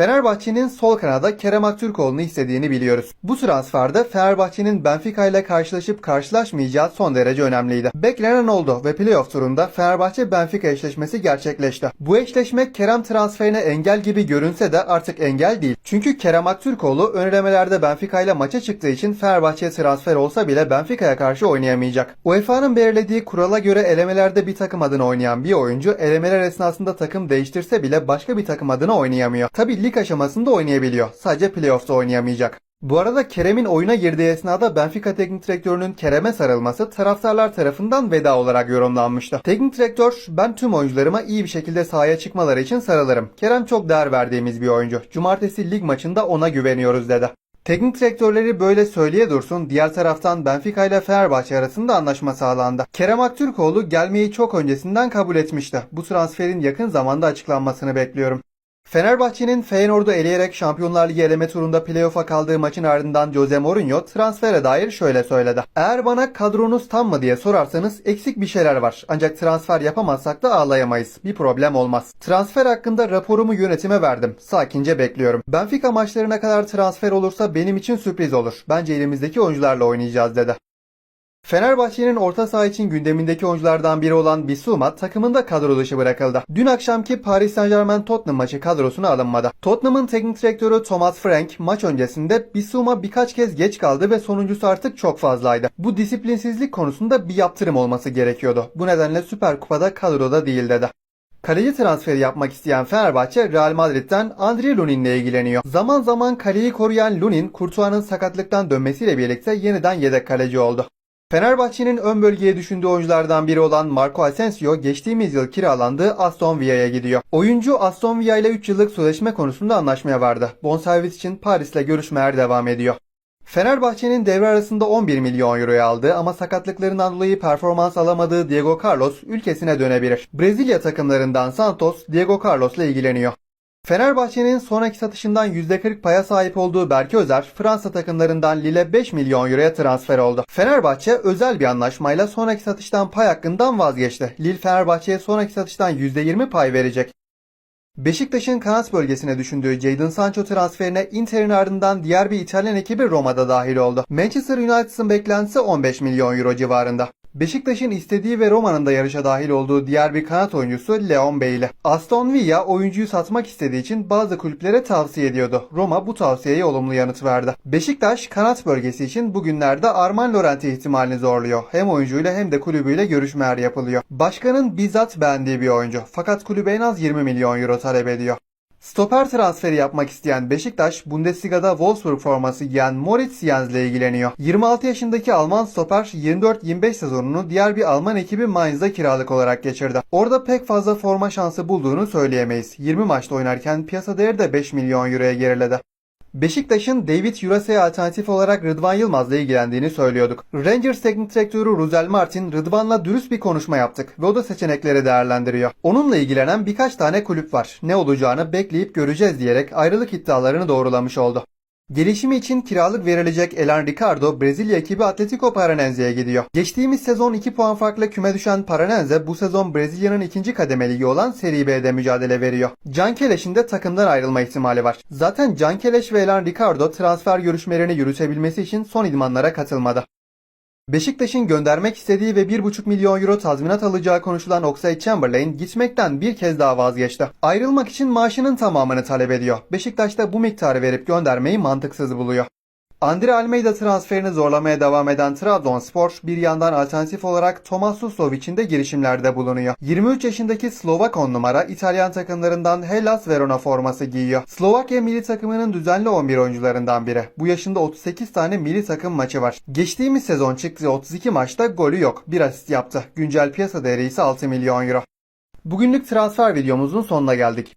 Fenerbahçe'nin sol kanada Kerem Aktürkoğlu'nu istediğini biliyoruz. Bu transferde Fenerbahçe'nin Benfica ile karşılaşıp karşılaşmayacağı son derece önemliydi. Beklenen oldu ve playoff turunda Fenerbahçe-Benfica eşleşmesi gerçekleşti. Bu eşleşme Kerem transferine engel gibi görünse de artık engel değil. Çünkü Kerem Aktürkoğlu ön elemelerde Benfica ile maça çıktığı için Fenerbahçe'ye transfer olsa bile Benfica'ya karşı oynayamayacak. UEFA'nın belirlediği kurala göre elemelerde bir takım adına oynayan bir oyuncu elemeler esnasında takım değiştirse bile başka bir takım adına oynayamıyor. Tabi lig aşamasında oynayabiliyor. Sadece playoff'ta oynayamayacak. Bu arada Kerem'in oyuna girdiği esnada Benfica teknik direktörünün Kerem'e sarılması taraftarlar tarafından veda olarak yorumlanmıştı. Teknik direktör ben tüm oyuncularıma iyi bir şekilde sahaya çıkmaları için sarılırım. Kerem çok değer verdiğimiz bir oyuncu. Cumartesi lig maçında ona güveniyoruz dedi. Teknik direktörleri böyle söyleye dursun diğer taraftan Benfica ile Fenerbahçe arasında anlaşma sağlandı. Kerem Aktürkoğlu gelmeyi çok öncesinden kabul etmişti. Bu transferin yakın zamanda açıklanmasını bekliyorum. Fenerbahçe'nin Feyenoord'u eleyerek Şampiyonlar Ligi eleme turunda playoff'a kaldığı maçın ardından Jose Mourinho transfere dair şöyle söyledi. Eğer bana kadronuz tam mı diye sorarsanız eksik bir şeyler var. Ancak transfer yapamazsak da ağlayamayız. Bir problem olmaz. Transfer hakkında raporumu yönetime verdim. Sakince bekliyorum. Benfica maçlarına kadar transfer olursa benim için sürpriz olur. Bence elimizdeki oyuncularla oynayacağız dedi. Fenerbahçe'nin orta saha için gündemindeki oyunculardan biri olan Bissouma takımında kadro dışı bırakıldı. Dün akşamki Paris Saint Germain Tottenham maçı kadrosuna alınmadı. Tottenham'ın teknik direktörü Thomas Frank maç öncesinde Bissouma birkaç kez geç kaldı ve sonuncusu artık çok fazlaydı. Bu disiplinsizlik konusunda bir yaptırım olması gerekiyordu. Bu nedenle Süper Kupa'da kadroda değil dedi. Kaleci transferi yapmak isteyen Fenerbahçe Real Madrid'den Andre Lunin'le ilgileniyor. Zaman zaman kaleyi koruyan Lunin, Courtois'ın sakatlıktan dönmesiyle birlikte yeniden yedek kaleci oldu. Fenerbahçe'nin ön bölgeye düşündüğü oyunculardan biri olan Marco Asensio geçtiğimiz yıl kiralandığı Aston Villa'ya gidiyor. Oyuncu Aston Villa ile 3 yıllık sözleşme konusunda anlaşmaya vardı. Bonservis için Paris'le görüşmeler devam ediyor. Fenerbahçe'nin devre arasında 11 milyon euroya aldığı ama sakatlıklarından dolayı performans alamadığı Diego Carlos ülkesine dönebilir. Brezilya takımlarından Santos, Diego Carlos'la ilgileniyor. Fenerbahçe'nin sonraki satışından %40 paya sahip olduğu Berke Özer, Fransa takımlarından Lille 5 milyon euroya transfer oldu. Fenerbahçe özel bir anlaşmayla sonraki satıştan pay hakkından vazgeçti. Lille Fenerbahçe'ye sonraki satıştan %20 pay verecek. Beşiktaş'ın kanat bölgesine düşündüğü Jadon Sancho transferine Inter'in ardından diğer bir İtalyan ekibi Roma'da dahil oldu. Manchester United'ın beklentisi 15 milyon euro civarında. Beşiktaş'ın istediği ve Roma'nın da yarışa dahil olduğu diğer bir kanat oyuncusu Leon Bailey. Aston Villa oyuncuyu satmak istediği için bazı kulüplere tavsiye ediyordu. Roma bu tavsiyeye olumlu yanıt verdi. Beşiktaş kanat bölgesi için bugünlerde Arman Laurent'i ihtimalini zorluyor. Hem oyuncuyla hem de kulübüyle görüşmeler yapılıyor. Başkanın bizzat beğendiği bir oyuncu. Fakat kulübe en az 20 milyon euro talep ediyor. Stoper transferi yapmak isteyen Beşiktaş, Bundesliga'da Wolfsburg forması giyen Moritz Jens ile ilgileniyor. 26 yaşındaki Alman stoper 24-25 sezonunu diğer bir Alman ekibi Mainz'da kiralık olarak geçirdi. Orada pek fazla forma şansı bulduğunu söyleyemeyiz. 20 maçta oynarken piyasa değeri de 5 milyon euroya geriledi. Beşiktaş'ın David Juras'e alternatif olarak Rıdvan Yılmaz'la ilgilendiğini söylüyorduk. Rangers teknik direktörü Ruzel Martin, Rıdvan'la dürüst bir konuşma yaptık ve o da seçenekleri değerlendiriyor. Onunla ilgilenen birkaç tane kulüp var. Ne olacağını bekleyip göreceğiz diyerek ayrılık iddialarını doğrulamış oldu. Gelişimi için kiralık verilecek Elan Ricardo Brezilya ekibi Atletico Paranense'ye gidiyor. Geçtiğimiz sezon 2 puan farkla küme düşen Paranense bu sezon Brezilya'nın ikinci kademe ligi olan Serie B'de mücadele veriyor. Can Keleş'in de takımdan ayrılma ihtimali var. Zaten Can Keleş ve Elan Ricardo transfer görüşmelerini yürütebilmesi için son idmanlara katılmadı. Beşiktaş'ın göndermek istediği ve 1,5 milyon euro tazminat alacağı konuşulan Oxlade Chamberlain gitmekten bir kez daha vazgeçti. Ayrılmak için maaşının tamamını talep ediyor. Beşiktaş da bu miktarı verip göndermeyi mantıksız buluyor. Andre Almeida transferini zorlamaya devam eden Trabzonspor bir yandan alternatif olarak Tomas Suslovic'in de girişimlerde bulunuyor. 23 yaşındaki Slovak 10 numara İtalyan takımlarından Hellas Verona forması giyiyor. Slovakya milli takımının düzenli 11 oyuncularından biri. Bu yaşında 38 tane milli takım maçı var. Geçtiğimiz sezon çıktığı 32 maçta golü yok. Bir asist yaptı. Güncel piyasa değeri ise 6 milyon euro. Bugünlük transfer videomuzun sonuna geldik.